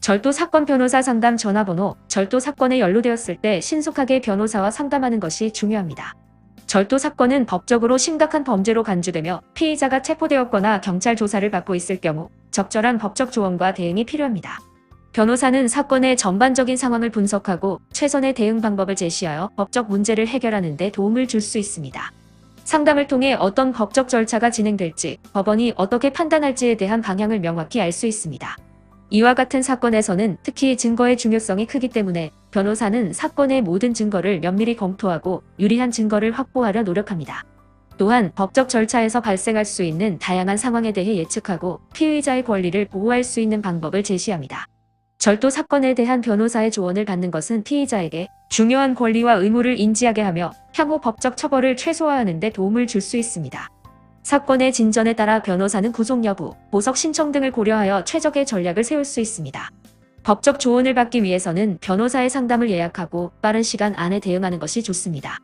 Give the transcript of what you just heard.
절도 사건 변호사 상담 전화번호 절도 사건에 연루되었을 때 신속하게 변호사와 상담하는 것이 중요합니다. 절도 사건은 법적으로 심각한 범죄로 간주되며 피의자가 체포되었거나 경찰 조사를 받고 있을 경우 적절한 법적 조언과 대응이 필요합니다. 변호사는 사건의 전반적인 상황을 분석하고 최선의 대응 방법을 제시하여 법적 문제를 해결하는 데 도움을 줄 수 있습니다. 상담을 통해 어떤 법적 절차가 진행될지, 법원이 어떻게 판단할지에 대한 방향을 명확히 알 수 있습니다. 이와 같은 사건에서는 특히 증거의 중요성이 크기 때문에 변호사는 사건의 모든 증거를 면밀히 검토하고 유리한 증거를 확보하려 노력합니다. 또한 법적 절차에서 발생할 수 있는 다양한 상황에 대해 예측하고 피의자의 권리를 보호할 수 있는 방법을 제시합니다. 절도 사건에 대한 변호사의 조언을 받는 것은 피의자에게 중요한 권리와 의무를 인지하게 하며 향후 법적 처벌을 최소화하는 데 도움을 줄 수 있습니다. 사건의 진전에 따라 변호사는 구속 여부, 보석 신청 등을 고려하여 최적의 전략을 세울 수 있습니다. 법적 조언을 받기 위해서는 변호사의 상담을 예약하고 빠른 시간 안에 대응하는 것이 좋습니다.